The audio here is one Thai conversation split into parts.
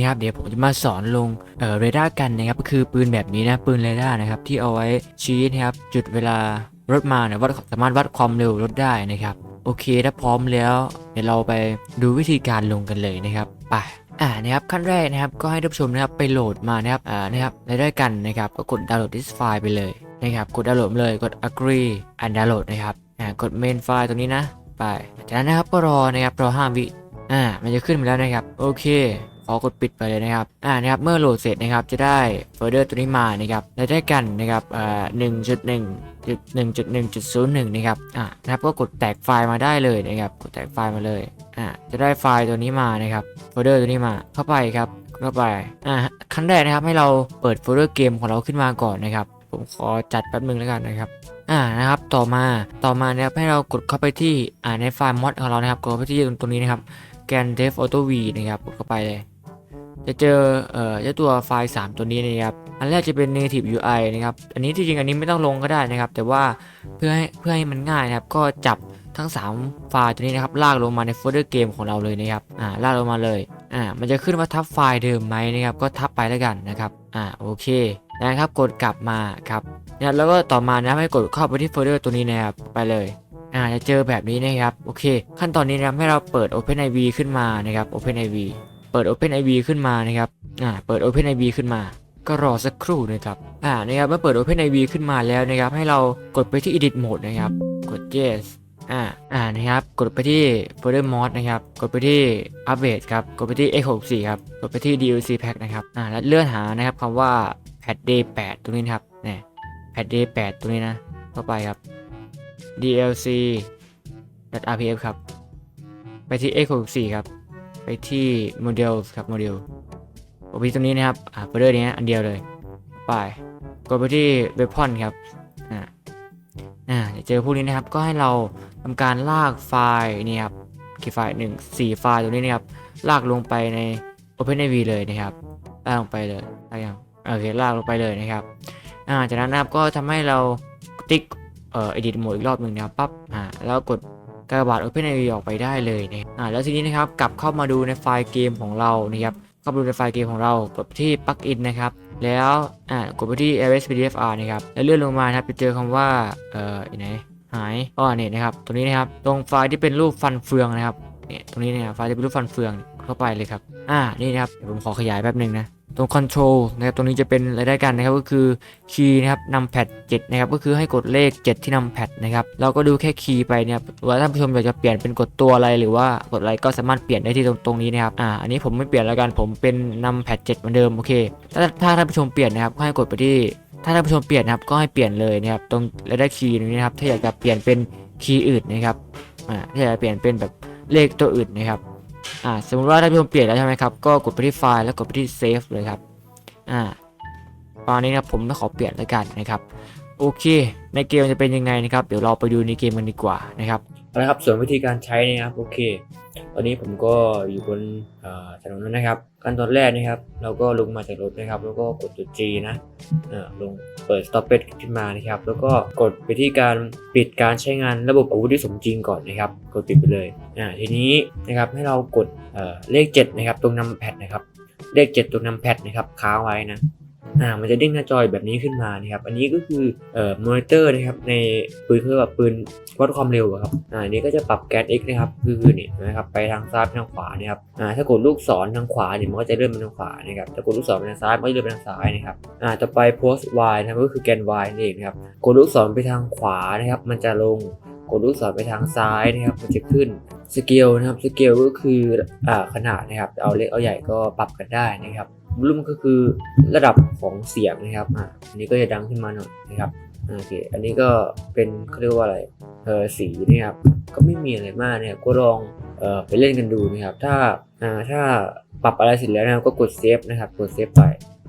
นี่ครับเดี๋ยวผมจะมาสอนลงเเรดาร์กันนะครับก็คือปืนแบบนี้นะปืนเรดาร์นะครับที่เอาไว้ชี้นะครับจุดเวลารถมาเนี่ยวัดสามารถวัดความเร็วรถได้นะครับโอเคถ้าพร้อมแล้ว เดี๋ยวเราไปดูวิธีการลงกันเลยนะครับไปอ่านะครับขั้นแรกนะครับก็ให้ท่านผู้ชมนะครับไปโหลดมานะครับอ่านะครับรายได้กันนะครับก็กดดาวน์โหลด this file ไปเลยนะครับกดดาวน์โหลดเลยกด agree and download นะครับอ่ากด main file ตรงนี้นะไปจากนั้นนะครับก็รอนะครับรอ5วิอ่ามันจะขึ้นมาแล้วนะครับ โอเค อกดปิดไปเลยนะครับอ่านะครับเมื่อโหลดเสร็จนะครับจะได้โฟลเดอร์ตัวนี้มานะครับและได้กันนะครับอ่าหนึ่งจุดหนึ่งจุดหนึ่งจุดหนึ่งจุดศูนย์หนึ่งนะครับอ่านะครับก็กดแตกไฟล์มาได้เลยนะครับกดแตกไฟล์มาเลยอ่าจะได้ไฟล์ตัวนี้มานะครับโฟลเดอร์ตัวนี้มาเข้าไปครับเข้าไปอ่าขั้นแรกนะครับให้เราเปิดโฟลเดอร์เกมของเราขึ้นมาก่อนนะครับผมขอจัดแป๊บนึงแล้วกันนะครับ อ่า นะครับ ต่อมา ต่อมานะครับให้เรากดเข้าไปที่ อ่า ในไฟล์มอดของเรานะครับ กดเข้าไปที่ตรงนี้นะครับ แกน dev auto v นะครับ กดเข้าไปเลย จะเจอเอ่อเจ้าตัวไฟล์ 3 ตัวนี้นะครับ อันแรกจะเป็น native UI นะครับ อันนี้ที่จริงอันนี้ไม่ต้องลงก็ได้นะครับ แต่ว่าเพื่อให้เพื่อให้มันง่ายนะครับ ก็จับทั้ง 3 ไฟล์ตัวนี้นะครับ ลากลงมาในโฟลเดอร์เกมของเราเลยนะครับ อ่า ลากลงมาเลย อ่า มันจะขึ้นว่าทับไฟล์เดิมไหมนะครับ ก็ทับไปแล้วกันนะครับ อ่า โอเค นะครับ กดกลับมาครับเนี่ยแล้วก็ต่อมานะให้กดเข้าไปที่โฟลเดอร์ตัวนี้นะครับ ไปเลย อ่า จะเจอแบบนี้นะครับ โอเค ขั้นตอนนี้นะให้เราเปิด OpenIV ขึ้นมานะครับ OpenIV เปิด OpenIV ขึ้นมานะครับอ่าเปิด OpenIV ขึ้นมา ก็รอสักครู่นะครับอ่านะครับเมื่อเปิด OpenIV ขึ้นมาแล้วนะครับให้เรากดไปที่ Edit Mode นะครับกด Yes อ่าอ่านะครับกดไปที่ Folder Mod นะครับกดไปที่ Update ครับกดไปที่ X64 ครับกดไปที่ DLC Pack นะครับอ่าแล้วเลื่อนหานะครับคำว่า Patch Day 8 ตรงนี้นครับเนี่ย Patch Day 8 ตรงนี้นะเข้าไปครับ DLC .rpf ครับ ไปที่ X64 ครับ ไปที่ Model ครับ Model กดไปที่ตรงนี้นะครับอ่าโฟลเดอร์นี้อันเดียวเลย ไปกดไปที่ Weapon ครับอ่าอ่าจะเจอพวกนี้นะครับ ก็ให้เราทำการลากไฟล์นี่ครับกี่ไฟล์หนึ่งสี่ไฟล์ตรงนี้นะครับ ลากลงไปใน OpenIV เลยนะครับ ลากลงไปเลยลากยังโอเคลากลงไปเลยนะครับอ่าจากนั้นนะครับก็ทำให้เราติ๊กเอ่อ edit mode อีกรอบหนึ่งนะครับปั๊บอ่าแล้วกด กากบาท OpenIV ออกไปได้เลยนะอ่าแล้วทีนี้นะครับกลับเข้ามาดูในไฟล์เกมของเรานะครับเข้ามาดูในไฟล์เกมของเรากดที่ plugin นะครับแล้วอ่ากดไปที่ iOS PDFR นะครับแล้วเลื่อนลงมาครับจะเจอคำว่าเอ่ออยู่ไหนหายอ๋อเนี่ยนะครับตรงนี้นะครับตรงไฟล์ที่เป็นรูปฟันเฟืองนะครับเนี่ยตรงนี้เนี่ยไฟล์ที่เป็นรูปฟันเฟืองเข้าไปเลยครับอ่านี่นะครับเดี๋ยวผมขอขยายแป๊บหนึ่งนะ ตรง control นะครับตรงนี้จะเป็นรายได้กันนะครับก็คือคีย์นะครับนำแพด7นะครับก็คือให้กดเลข 7 ที่นำแพดนะครับเราก็ดูแค่คีย์ไปเนี่ยว่าท่านผู้ชมอยากจะเปลี่ยนเป็นกดตัวอะไรหรือว่ากดอะไรก็สามารถเปลี่ยนได้ที่ตรงตรงนี้นะครับอ่าอันนี้ผมไม่เปลี่ยนแล้วกันผมเป็นนำแพด7เหมือนเดิมโอเคถ้าถ้าท่านผู้ชมเปลี่ยนนะครับก็ให้กดไปที่ถ้าท่านผู้ชมเปลี่ยนนะครับก็ให้เปลี่ยนเลยนะครับตรงรายได้คีย์นี้นะครับถ้าอยากจะเปลี่ยนเป็นคีย์อื่นนะครับอ่าถ้าอยากจะเปลี่ยนเป็นแบบเลขตัวอื่นนะครับ อ่าสมมติว่าท่านผู้ชมเปลี่ยนแล้วใช่ไหมครับ ก็กดไปที่ไฟล์แล้วกดไปที่เซฟเลยครับ อ่าตอนนี้นะผมไม่ขอเปลี่ยนแล้วกันนะครับ โอเค ในเกมจะเป็นยังไงนะครับ เดี๋ยวเราไปดูในเกมกันดีกว่านะครับ เอาละครับส่วนวิธีการใช้นะครับโอเค ตอนนี้ผมก็อยู่บนถนนแล้วนะครับขั้นตอนแรกนะครับ เราก็ลงมาจากรถนะครับ แล้วก็กดตัว G นะลงเปิด stop ขึ้นมานะครับ แล้วก็กดไปที่การปิดการใช้งานระบบอาวุธที่สมจริงก่อนนะครับ กดปิดไปเลยอ่าทีนี้นะครับให้เรากดเเลข 7 นะครับ ตรงนำแพดนะครับเลข 7 ตรงนำแพดนะครับค้างไว้นะ อ่ามันจะเด้งหน้าจอแบบนี้ขึ้นมานะครับ อันนี้ก็คือเอ่อมอนิเตอร์นะครับในปืนเครื่อแบบปืนวัดความเร็วครับอ่าอันนี้ก็จะปรับแก๊ส X นะครับคือนี่นะครับไปทางซ้ายทางขวานะครับอ่าถ้ากดลูกศรทางขวาเนี่ยมันก็จะเลื่อนไปทางขวานะครับถ้ากดลูกศรไปทางซ้ายมันก็จะเลื่อนไปทางซ้ายนะครับอ่าต่อไป post y นะครับก็คือแกน y นั่นเองนะครับกดลูกศรไปทางขวานะครับมันจะลงกดลูกศรไปทางซ้ายนะครับมันจะขึ้นสเกลนะครับสเกลก็คืออ่าขนาดนะครับเอาเล็กเอาใหญ่ก็ปรับกันได้นะครับ วอลลุ่มก็คือระดับของเสียงนะครับอ่าอันนี้ก็จะดังขึ้นมาหน่อยนะครับโอเคอันนี้ก็เป็นเขาเรียกว่าอะไรเออสีนะครับก็ไม่มีอะไรมากนะครับก็ลองเอ่อไปเล่นกันดูนะครับ ถ้าอ่าถ้าปรับอะไรเสร็จแล้วนะครับก็กดเซฟนะครับกดเซฟไป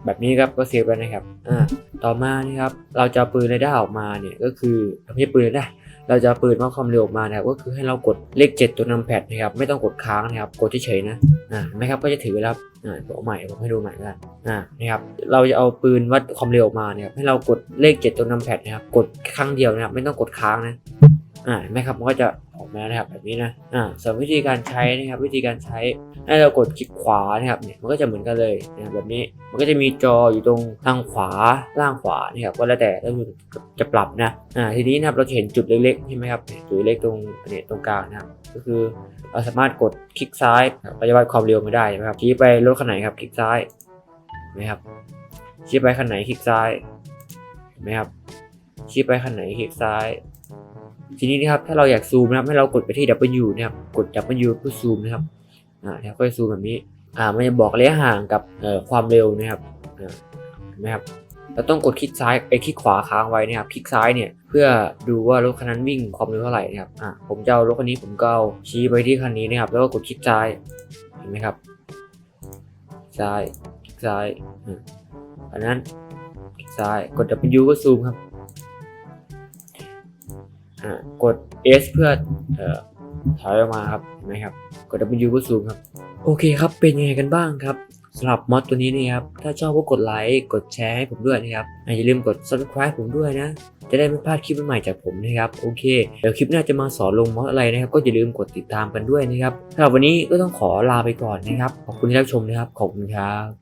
แบบนี้ครับก็เซฟแล้นะครับอ่าต่อมานะครับเราจะปืนเรดาร์ออกมาเนี่ยก็คือไม่ใช่ปืนเรดาร์ เราจะเปืนวัดความเร็วออกมานะครับก็คือให้เรากดเลข 7 ตัวนำแพดนะครับไม่ต้องกดค้างนะครับกดเฉยๆนะอ่าเห็นไหมครับก็จะถือแล้วอ่าผมเอาใหม่ผมให้ดูใหม่กันอ่านะครับเราจะเอาปืนวัดความเร็วออกมาเนี่ยครับให้เรากดเลข 7 ตัวนำแพดนะครับกดครั้งเดียวนะครับไม่ต้องกดค้างนะ อ่าไหมครับมันก็จะออกมานะครับแบบนี้นะอ่าส่วนวิธีการใช้นะครับวิธีการใช้ให้เรากดคลิกขวานะครับเนี่ยมันก็จะเหมือนกันเลยนะครับแบบนี้มันก็จะมีจออยู่ตรงทางขวาล่างขวานะครับก็แล้วแต่แล้วจะปรับนะอ่าทีนี้นะครับเราจะเห็นจุดเล็กๆใช่ไหมครับจุดเล็กตรงเนี่ยตรงกลางนะครับก็คือเราสามารถกดคลิกซ้ายเราจะวัดความเร็วไมาได้นะครับชี้ไปรถคันไหนครับคลิกซ้ายเห็นไหมครับชี้ไปคันไหนคลิกซ้ายเห็นไหมครับชี้ไปคันไหนคลิกซ้าย ทีนี้นะครับถ้าเราอยากซูมนะครับให้เรากดไปที่ W นะครับกด W เพื่อซูมนะครับอ่าแล้วก็ซูมแบบนี้อ่ามันจะบอกระยะห่างกับเอ่อความเร็วนะครับเห็นไหมครับเราต้องกดคลิกซ้ายไอ้คลิกขวาค้างไว้นะครับ คลิกซ้ายเนี่ยเพื่อดูว่ารถคันนั้นวิ่งความเร็วเท่าไหร่นะครับอ่าผมจะเอารถคันนี้ผมก็เอาชี้ไปที่คันนี้นะครับ แล้วก็กดคลิกซ้ายเห็นไหมครับซ้ายคลิกซ้ายอ่าอันนั้นคลิกซ้ายกด W ก็ซูมครับ กด S เพื่ออถอยออกมาครับเห็นไหมครับ กด W เพื่อซูมครับ โอเคครับเป็นยังไงกันบ้างครับสำหรับมอดตัวนี้นะครับ ถ้าชอบก็กดไลค์ กดแชร์ให้ผมด้วยนะครับ อย่าลืมกด subscribe ผมด้วยนะ จะได้ไม่พลาดคลิปใหม่ๆจากผมนะครับ โอเค เดี๋ยวคลิปหน้าจะมาสอนลงมอดอะไรนะครับ ก็อย่าลืมกดติดตามกันด้วยนะครับสำหรับวันนี้ก็ต้องขอลาไปก่อนนะครับ ขอบคุณที่รับชมนะครับ ขอบคุณครับ